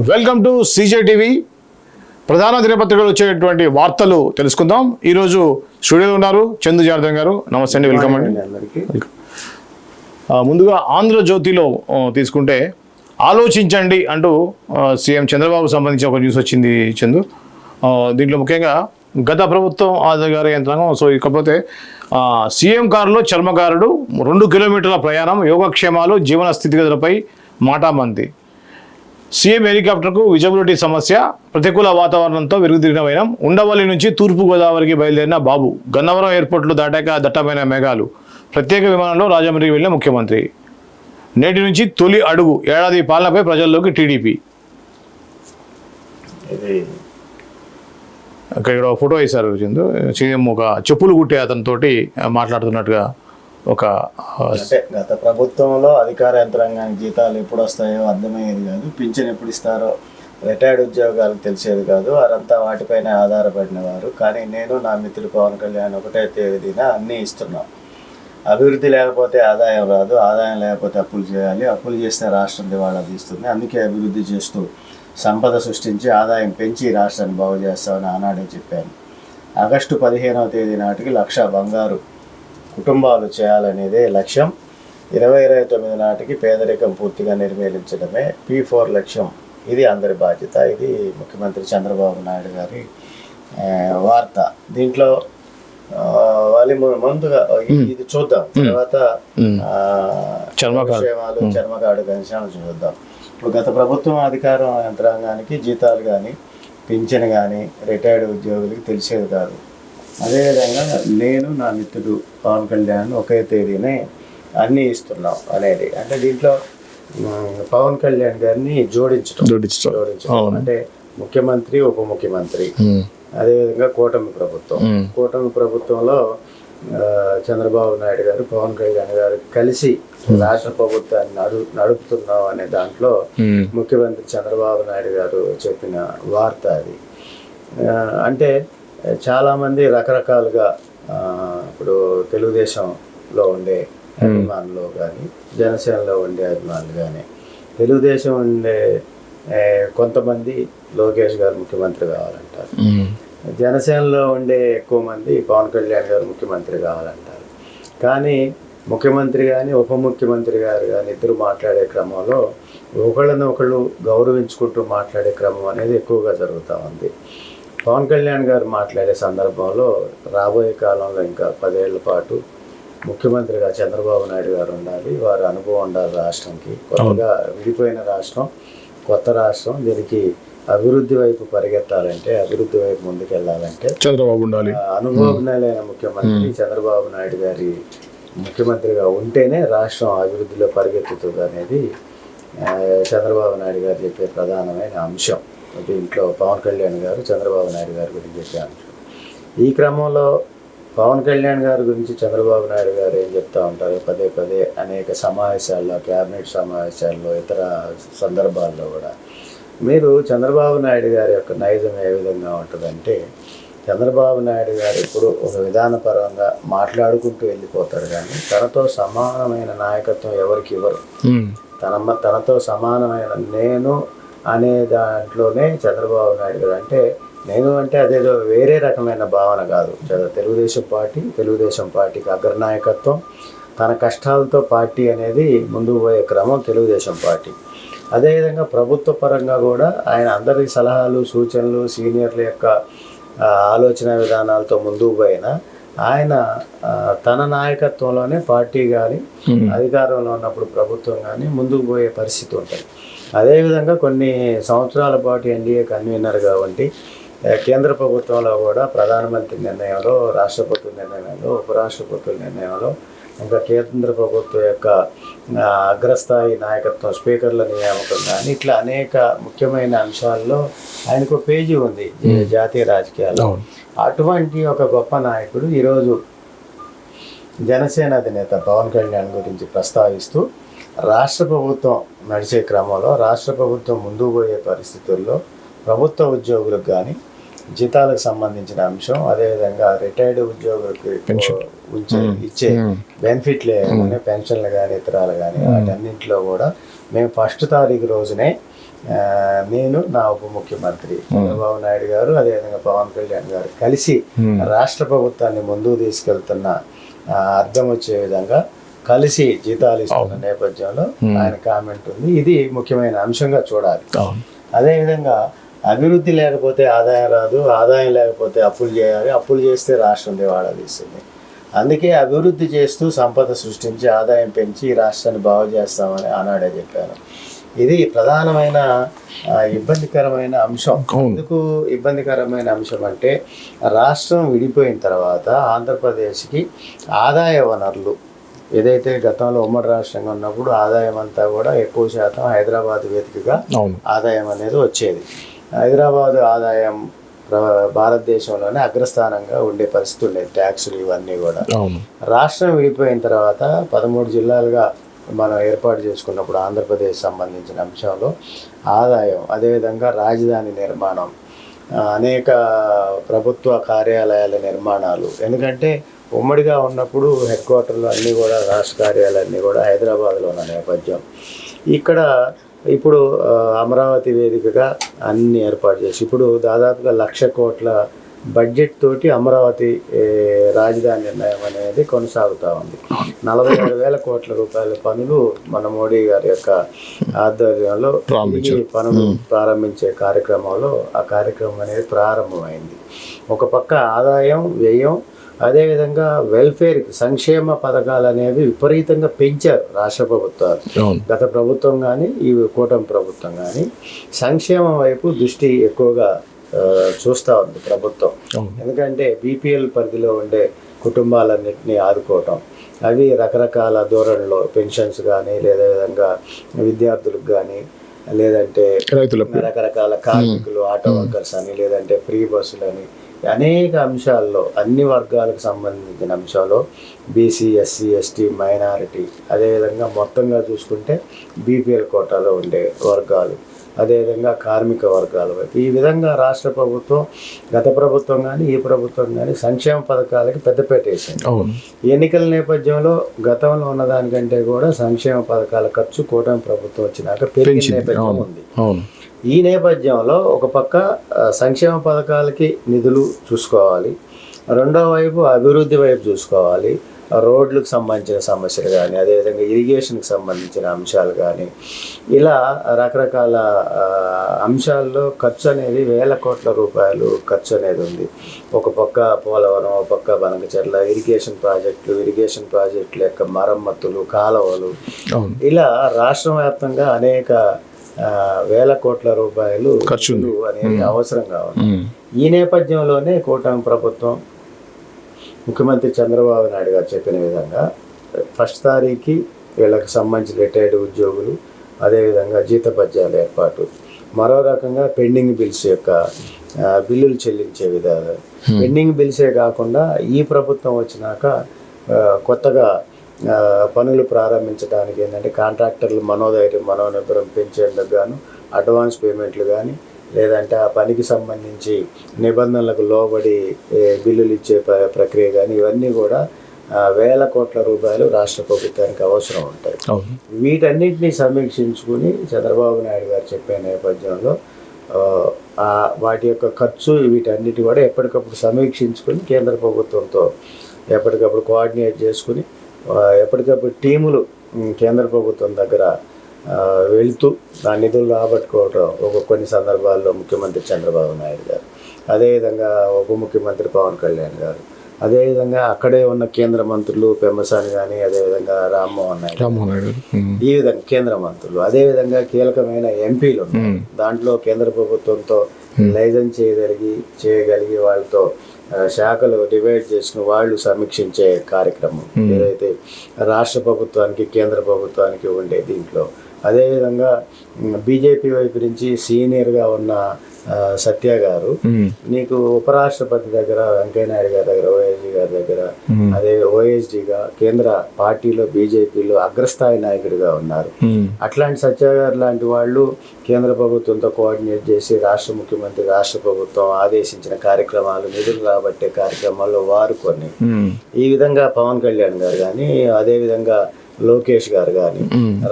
Welcome to CJ TV. ప్రధాన దినపత్రికలు వచ్చేటువంటి వార్తలు తెలుసుకుందాం. ఈరోజు స్టూడియోలో ఉన్నారు చందు జార్దన్ గారు. నమస్తే అండి వెల్కమ్ అండి. ముందుగా ఆంధ్రజ్యోతిలో తీసుకుంటే ఆలోచించండి అంటూ సీఎం చంద్రబాబు సంబంధించి ఒక న్యూస్ వచ్చింది చందు. దీంట్లో ముఖ్యంగా గత ప్రభుత్వం అధికార యంత్రాంగం సో ఇకపోతే సీఎం కారులో చర్మకారుడు రెండు కిలోమీటర్ల ప్రయాణం యోగక్షేమాలు జీవన స్థితిగతులపై మాటామంతి సీఎం హెలికాప్టర్కు విజిబిలిటీ సమస్య ప్రతికూల వాతావరణంతో విరుగుదిరిన వైనం ఉండవల్లి నుంచి తూర్పు గోదావరికి బయలుదేరిన బాబు. గన్నవరం ఎయిర్పోర్ట్లో దాటాక దట్టమైన మేఘాలు. ప్రత్యేక విమానంలో రాజమండ్రికి వెళ్ళిన ముఖ్యమంత్రి. నేటి నుంచి తొలి అడుగు ఏడాది పాలనపై ప్రజల్లోకి టీడీపీ. ఇక్కడ ఒక ఫోటో వేశారు చందు. సీఎం ఒక చెప్పులు కుట్టే అతనితోటి మాట్లాడుతున్నట్టుగా ఒక గత ప్రభుత్వంలో అధికార యంత్రాంగానికి జీతాలు ఎప్పుడు వస్తాయో అర్థమయ్యేది కాదు. పింఛన్ ఎప్పుడు ఇస్తారో రిటైర్డ్ ఉద్యోగాలకు తెలిసేది కాదు. వారంతా వాటిపైన ఆధారపడిన వారు. కానీ నేను నా మిత్రుడు పవన్ కళ్యాణ్ ఒకటే తేదీన అన్నీ ఇస్తున్నాం. అభివృద్ధి లేకపోతే ఆదాయం రాదు. ఆదాయం లేకపోతే అప్పులు చేయాలి. అప్పులు చేస్తే రాష్ట్రం దివాళా తీస్తుంది. అందుకే అభివృద్ధి చేస్తూ సంపద సృష్టించి ఆదాయం పెంచి రాష్ట్రాన్ని బాగు చేస్తామని ఆనాడే చెప్పాను. ఆగస్టు పదిహేనవ తేదీ నాటికి లక్ష బంగారు కుటుంబాలు చేయాలనేదే లక్ష్యం. ఇరవై ఇరవై తొమ్మిది నాటికి పేదరికం పూర్తిగా నిర్మూలించడమే పీ ఫోర్ లక్ష్యం. ఇది అందరి బాధ్యత. ఇది ముఖ్యమంత్రి చంద్రబాబు నాయుడు గారి వార్త. దీంట్లో వాళ్ళు ముందుగా ఇది చూద్దాం. తర్వాత. విషయాలు చర్మకాడు విషయాలు చూద్దాం. ఇప్పుడు గత ప్రభుత్వం అధికారం యంత్రాంగానికి జీతాలు కానీ పింఛన్ కానీ రిటైర్డ్ ఉద్యోగులకి తెలిసేది కాదు. అదేవిధంగా నేను నా మిత్రుడు పవన్ కళ్యాణ్ ఒకే తేదీనే అన్నీ ఇస్తున్నాం అనేది. అంటే దీంట్లో పవన్ కళ్యాణ్ గారిని జోడించడం జోడించడం. జోడించడం. అంటే ముఖ్యమంత్రి ఉప ముఖ్యమంత్రి. అదేవిధంగా కూటమి ప్రభుత్వం. కూటమి ప్రభుత్వంలో చంద్రబాబు నాయుడు గారు పవన్ కళ్యాణ్ గారు కలిసి రాష్ట్ర ప్రభుత్వాన్ని నడు నడుపుతున్నాం అనే దాంట్లో ముఖ్యమంత్రి చంద్రబాబు నాయుడు గారు చెప్పిన వార్త అది. అంటే చాలామంది రకరకాలుగా ఇప్పుడు తెలుగుదేశంలో ఉండే అభిమానులు కానీ జనసేనలో ఉండే అభిమానులు కానీ తెలుగుదేశం ఉండే కొంతమంది లోకేష్ గారు ముఖ్యమంత్రి కావాలంటారు. ఉమ్, జనసేనలో ఉండే ఎక్కువ మంది పవన్ కళ్యాణ్ గారు ముఖ్యమంత్రి కావాలంటారు. కానీ ముఖ్యమంత్రి కానీ ఉప ముఖ్యమంత్రి గారు కానీ ఇద్దరు మాట్లాడే క్రమంలో ఒకళ్ళని ఒకళ్ళు గౌరవించుకుంటూ మాట్లాడే క్రమం అనేది ఎక్కువగా జరుగుతూ ఉంది. పవన్ కళ్యాణ్ గారు మాట్లాడే సందర్భంలో రాబోయే కాలంలో ఇంకా పదేళ్ళ పాటు ముఖ్యమంత్రిగా చంద్రబాబు నాయుడు గారు ఉండాలి. వారి అనుభవం ఉండాలి రాష్ట్రంకి. కొత్తగా విడిపోయిన రాష్ట్రం కొత్త రాష్ట్రం దీనికి అభివృద్ధి వైపు పరిగెత్తాలంటే అభివృద్ధి వైపు ముందుకెళ్ళాలంటే చంద్రబాబు ఉండాలి. అనుభవజ్ఞులైన ముఖ్యమంత్రి చంద్రబాబు నాయుడు గారి ముఖ్యమంత్రిగా ఉంటేనే రాష్ట్రం అభివృద్ధిలో పరిగెత్తుతుంది అనేది చంద్రబాబు నాయుడు గారు చెప్పే ప్రధానమైన అంశం. దీంట్లో పవన్ కళ్యాణ్ గారు చంద్రబాబు నాయుడు గారి గురించి చెప్పే అంశం. ఈ క్రమంలో పవన్ కళ్యాణ్ గారి గురించి చంద్రబాబు నాయుడు గారు ఏం చెప్తా ఉంటారు? పదే పదే అనేక సమావేశాల్లో క్యాబినెట్ సమావేశాల్లో ఇతర సందర్భాల్లో కూడా. మీరు చంద్రబాబు నాయుడు గారి యొక్క నైజం ఏ విధంగా ఉంటుందంటే చంద్రబాబు నాయుడు గారు ఇప్పుడు ఒక విధానపరంగా మాట్లాడుకుంటూ వెళ్ళిపోతారు కానీ తనతో సమానమైన నాయకత్వం ఎవరికి ఇవ్వరు. తనమ్మ తనతో సమానమైన నేను అనే దాంట్లోనే చంద్రబాబు నాయుడు గారు. అంటే నేను అంటే అదేదో వేరే రకమైన భావన కాదు. తెలుగుదేశం పార్టీ తెలుగుదేశం పార్టీకి అగ్రనాయకత్వం తన కష్టాలతో పార్టీ అనేది ముందు పోయే క్రమం తెలుగుదేశం పార్టీ. అదేవిధంగా ప్రభుత్వ పరంగా కూడా ఆయన అందరి సలహాలు సూచనలు సీనియర్ల యొక్క ఆలోచన విధానాలతో ముందుకు పోయినా ఆయన తన నాయకత్వంలోనే పార్టీ కానీ అధికారంలో ఉన్నప్పుడు ప్రభుత్వం కానీ ముందుకు పోయే పరిస్థితి ఉంటుంది. అదేవిధంగా కొన్ని సంవత్సరాల పాటు ఎన్డీఏ కన్వీనర్గా ఉండి ఆ, కేంద్ర ప్రభుత్వంలో కూడా ప్రధానమంత్రి నిర్ణయంలో రాష్ట్రపతి నిర్ణయంలో ఉపరాష్ట్రపతుల నిర్ణయంలో ఇంకా కేంద్ర ప్రభుత్వం యొక్క అగ్రస్థాయి నాయకత్వం స్పీకర్ల నియామకం కానీ ఇట్లా అనేక ముఖ్యమైన అంశాల్లో ఆయనకు ఒక పేజీ ఉంది జాతీయ రాజకీయాల్లో. అటువంటి ఒక గొప్ప నాయకుడు ఈరోజు జనసేన అధినేత పవన్ కళ్యాణ్ గురించి ప్రస్తావిస్తూ రాష్ట్ర ప్రభుత్వం నడిచే క్రమంలో రాష్ట్ర ప్రభుత్వం ముందుకు పోయే పరిస్థితుల్లో ప్రభుత్వ ఉద్యోగులకు కానీ జీతాలకు సంబంధించిన అంశం అదేవిధంగా రిటైర్డ్ ఉద్యోగులకు ఉంచే ఇచ్చే బెనిఫిట్లు ఏమైనా పెన్షన్లు కానీ ఇతరాలు కానీ వాటన్నింటిలో కూడా మేము ఫస్ట్ తారీఖు రోజునే నేను నా ఉప ముఖ్యమంత్రి చంద్రబాబు నాయుడు గారు అదేవిధంగా పవన్ కళ్యాణ్ గారు కలిసి రాష్ట్ర ప్రభుత్వాన్ని ముందుకు తీసుకెళ్తున్న అర్థం వచ్చే విధంగా కలిసి జీతాలు ఇస్తున్న నేపథ్యంలో ఆయన కామెంట్ ఉంది. ఇది ముఖ్యమైన అంశంగా చూడాలి. అదేవిధంగా అభివృద్ధి లేకపోతే ఆదాయం రాదు ఆదాయం లేకపోతే అప్పులు చేయాలి. అప్పులు చేస్తే రాష్ట్రం దివాళా తీస్తుంది అందుకే అభివృద్ధి చేస్తూ సంపద సృష్టించి ఆదాయం పెంచి ఈ రాష్ట్రాన్ని బాగు చేస్తామని ఆనాడే చెప్పాను ఇది ప్రధానమైన ఇబ్బందికరమైన అంశం. ఎందుకు ఇబ్బందికరమైన అంశం అంటే రాష్ట్రం విడిపోయిన తర్వాత ఆంధ్రప్రదేశ్కి ఆదాయ వనరులు ఏదైతే గతంలో ఉమ్మడి రాష్ట్రంగా ఉన్నప్పుడు ఆదాయం అంతా కూడా ఎక్కువ శాతం హైదరాబాద్ వేదికగా ఆదాయం అనేది వచ్చేది. హైదరాబాద్ ఆదాయం భారతదేశంలోనే అగ్రస్థానంగా ఉండే పరిస్థితి ఉండేది ట్యాక్సులు ఇవన్నీ కూడా. రాష్ట్రం విడిపోయిన తర్వాత పదమూడు జిల్లాలుగా మనం ఏర్పాటు చేసుకున్నప్పుడు ఆంధ్రప్రదేశ్ సంబంధించిన అంశంలో ఆదాయం అదేవిధంగా రాజధాని నిర్మాణం అనేక ప్రభుత్వ కార్యాలయాల నిర్మాణాలు. ఎందుకంటే ఉమ్మడిగా ఉన్నప్పుడు హెడ్ క్వార్టర్లు అన్నీ కూడా రాష్ట్ర కార్యాలయాలన్నీ కూడా హైదరాబాద్లో ఉన్న నేపథ్యం. ఇక్కడ ఇప్పుడు అమరావతి వేదికగా అన్ని ఏర్పాటు చేసి ఇప్పుడు దాదాపుగా లక్ష కోట్ల బడ్జెట్ తోటి అమరావతి రాజధాని నిర్ణయం అనేది కొనసాగుతూ ఉంది. నలభై ఆరు వేల కోట్ల రూపాయల పనులు మన మోడీ గారి యొక్క ఆధ్వర్యంలో పనులు ప్రారంభించే కార్యక్రమంలో ఆ కార్యక్రమం అనేది ప్రారంభమైంది. ఒక పక్క ఆదాయం వ్యయం అదేవిధంగా వెల్ఫేర్కి సంక్షేమ పథకాలు అనేవి విపరీతంగా పెంచారు రాష్ట్ర ప్రభుత్వాలు. గత ప్రభుత్వం కానీ ఈ కూటమి ప్రభుత్వం కానీ సంక్షేమం వైపు దృష్టి ఎక్కువగా చూస్తూ ఉంది ప్రభుత్వం. ఎందుకంటే బీపీఎల్ పరిధిలో ఉండే కుటుంబాలన్నింటినీ ఆదుకోవటం అవి రకరకాల ధోరణిలో పెన్షన్స్ కానీ లేదా విధంగా విద్యార్థులకు కానీ లేదంటే రకరకాల కార్మికులు ఆటో వర్కర్స్ అని లేదంటే ఫ్రీ బస్సులు అని అనేక అంశాల్లో అన్ని వర్గాలకు సంబంధించిన అంశాల్లో బీసీ ఎస్సీ ఎస్టీ మైనారిటీ అదేవిధంగా మొత్తంగా చూసుకుంటే బీపీఎల్ కోటాలో ఉండే వర్గాలు అదేవిధంగా కార్మిక వర్గాల. వైపు ఈ విధంగా రాష్ట్ర ప్రభుత్వం గత ప్రభుత్వం కానీ ఈ ప్రభుత్వం కానీ సంక్షేమ పథకాలకి పెద్దపేట వేసింది. ఎన్నికల నేపథ్యంలో గతంలో ఉన్నదానికంటే కూడా సంక్షేమ పథకాల ఖర్చు కూటమి ప్రభుత్వం వచ్చినాక పెరిగిన నేపథ్యం ఉంది. ఈ నేపథ్యంలో ఒక పక్క సంక్షేమ పథకాలకి నిధులు చూసుకోవాలి. రెండో వైపు అభివృద్ధి వైపు చూసుకోవాలి. రోడ్లకు సంబంధించిన సమస్యలు కానీ అదేవిధంగా ఇరిగేషన్కి సంబంధించిన అంశాలు కానీ ఇలా రకరకాల అంశాల్లో ఖర్చు అనేది వేల కోట్ల రూపాయలు ఖర్చు అనేది ఉంది. ఒక పక్క పోలవరం ఒక పక్క బనకచెర్ల ఇరిగేషన్ ప్రాజెక్టులు ఇరిగేషన్ ప్రాజెక్టుల యొక్క మరమ్మతులు కాలువలు. ఇలా రాష్ట్ర వ్యాప్తంగా అనేక వేల కోట్ల రూపాయలు ఖర్చు అనేది ఉంది ఉమ్. ఈ నేపథ్యంలోనే కూటమి ప్రభుత్వం ముఖ్యమంత్రి చంద్రబాబు నాయుడు గారు చెప్పిన విధంగా ఫస్ట్ తారీఖుకి వీళ్ళకి సంబంధించిన రిటైర్డ్ ఉద్యోగులు అదేవిధంగా జీతపద్యాల ఏర్పాటు మరో రకంగా పెండింగ్ బిల్స్ యొక్క బిల్లులు చెల్లించే విధాలు పెండింగ్ బిల్సే కాకుండా ఈ ప్రభుత్వం వచ్చినాక కొత్తగా పనులు ప్రారంభించడానికి ఏంటంటే కాంట్రాక్టర్లు మనోధైర్యం మనోనిబ్బరం పెంచేందుకు గాను అడ్వాన్స్ పేమెంట్లు కానీ లేదంటే ఆ పనికి సంబంధించి నిబంధనలకు లోబడి బిల్లులు ఇచ్చే ప్ర- ప్రక్రియ కానీ ఇవన్నీ కూడా వేల కోట్ల రూపాయలు రాష్ట్ర ప్రభుత్వానికి అవసరం ఉంటాయి. వీటన్నిటిని సమీక్షించుకుని చంద్రబాబు నాయుడు గారు చెప్పే నేపథ్యంలో వాటి యొక్క ఖర్చు వీటన్నిటి కూడా ఎప్పటికప్పుడు సమీక్షించుకుని కేంద్ర ప్రభుత్వంతో ఎప్పటికప్పుడు కోఆర్డినేట్ చేసుకుని ఎప్పటికప్పుడు టీములు కేంద్ర ప్రభుత్వం దగ్గర వెళ్తూ ఆ నిధులు రాబట్టుకోవడం ఒక కొన్ని సందర్భాల్లో ముఖ్యమంత్రి చంద్రబాబు నాయుడు గారు. అదేవిధంగా ఉప ముఖ్యమంత్రి పవన్ కళ్యాణ్ గారు. అదేవిధంగా అక్కడే ఉన్న కేంద్ర మంత్రులు పెమ్మసాని కానీ అదేవిధంగా రామ్మోహన్ నాయుడు రామ్మోహన్ నాయుడు. ఈ విధంగా కేంద్ర మంత్రులు. అదేవిధంగా కీలకమైన ఎంపీలు దాంట్లో కేంద్ర ప్రభుత్వంతో లైజెన్స్ చేయగలిగి చేయగలిగి వాళ్ళతో శాఖలు డివైడ్ చేసుకుని వాళ్ళు సమీక్షించే కార్యక్రమం. ఏదైతే రాష్ట్ర ప్రభుత్వానికి కేంద్ర ప్రభుత్వానికి ఉండే దీంట్లో అదేవిధంగా బీజేపీ వైపు నుంచి సీనియర్గా ఉన్న సత్య గారు. నీకు ఉపరాష్ట్రపతి దగ్గర వెంకయ్యనాయుడు గారి దగ్గర ఓఎస్డి గారి దగ్గర అదే ఓఎస్డిగా కేంద్ర పార్టీలో బీజేపీలో అగ్రస్థాయి నాయకుడిగా ఉన్నారు. అట్లాంటి సత్య గారు లాంటి వాళ్ళు కేంద్ర ప్రభుత్వంతో కోఆర్డినేట్ చేసి రాష్ట్ర ముఖ్యమంత్రి రాష్ట్ర ప్రభుత్వం ఆదేశించిన కార్యక్రమాలు నిధులు రాబట్టే కార్యక్రమాల్లో వారు కొన్ని. ఈ విధంగా పవన్ కళ్యాణ్ గారు కానీ అదేవిధంగా లోకేష్ గారు కానీ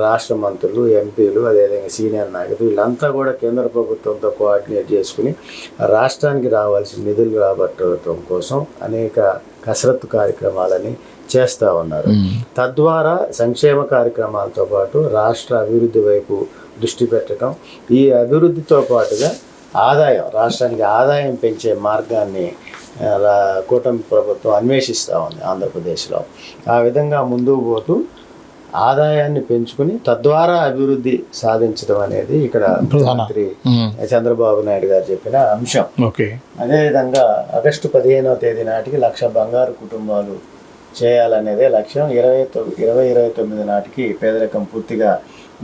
రాష్ట్ర మంత్రులు ఎంపీలు అదేవిధంగా సీనియర్ నాయకులు వీళ్ళంతా కూడా కేంద్ర ప్రభుత్వంతో కోఆర్డినేట్ చేసుకుని రాష్ట్రానికి రావాల్సిన నిధులు రాబట్టడం కోసం అనేక కసరత్తు కార్యక్రమాలని చేస్తూ ఉన్నారు. తద్వారా సంక్షేమ కార్యక్రమాలతో పాటు రాష్ట్ర అభివృద్ధి వైపు దృష్టి పెట్టడం ఈ అభివృద్ధితో పాటుగా ఆదాయం రాష్ట్రానికి ఆదాయం పెంచే మార్గాన్ని కూటమి ప్రభుత్వం అన్వేషిస్తూ ఉంది ఆంధ్రప్రదేశ్లో. ఆ విధంగా ముందుకు పోతూ ఆదాయాన్ని పెంచుకుని తద్వారా అభివృద్ధి సాధించడం అనేది ఇక్కడ ముఖ్యమంత్రి చంద్రబాబు నాయుడు గారు చెప్పిన అంశం. అదేవిధంగా ఆగస్టు పదిహేనవ తేదీ నాటికి లక్ష బంగారు కుటుంబాలు చేయాలనేదే లక్ష్యం. ఇరవై ఇరవై ఇరవై తొమ్మిది నాటికి పేదరికం పూర్తిగా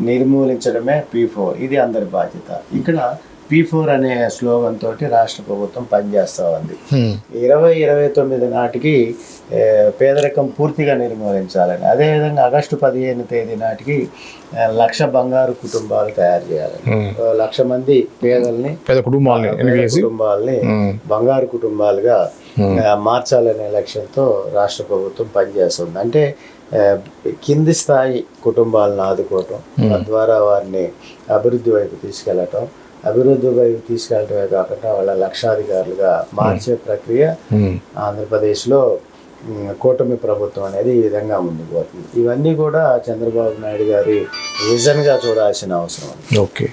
నిర్మూలించడమే పీ ఫోర్ ఇది అందరి బాధ్యత. ఇక్కడ పీ ఫోర్ అనే స్లోగన్ తోటి రాష్ట్ర ప్రభుత్వం పనిచేస్తూ ఉంది ఇరవై ఇరవై తొమ్మిది నాటికి పేదరికం పూర్తిగా నిర్మూలించాలని అదేవిధంగా ఆగస్టు పదిహేను తేదీ నాటికి లక్ష బంగారు కుటుంబాలు తయారు చేయాలని. లక్ష మంది పేదల్ని పేద కుటుంబాలని కుటుంబాలని బంగారు కుటుంబాలుగా మార్చాలనే లక్ష్యంతో రాష్ట్ర ప్రభుత్వం పనిచేస్తుంది. అంటే కింది స్థాయి కుటుంబాలను ఆదుకోవటం తద్వారా వారిని అభివృద్ధి వైపు తీసుకెళ్ళటం అభివృద్ధి వైపు తీసుకెళ్ళటమే కాకుండా వాళ్ళ లక్షాధికారులుగా మార్చే ప్రక్రియ ఆంధ్రప్రదేశ్లో ఉమ్, కూటమి ప్రభుత్వం అనేది ఈ విధంగా ముందుకు పోతుంది ఇవన్నీ కూడా చంద్రబాబు నాయుడు గారి విజన్గా చూడాల్సిన అవసరం. ఓకే.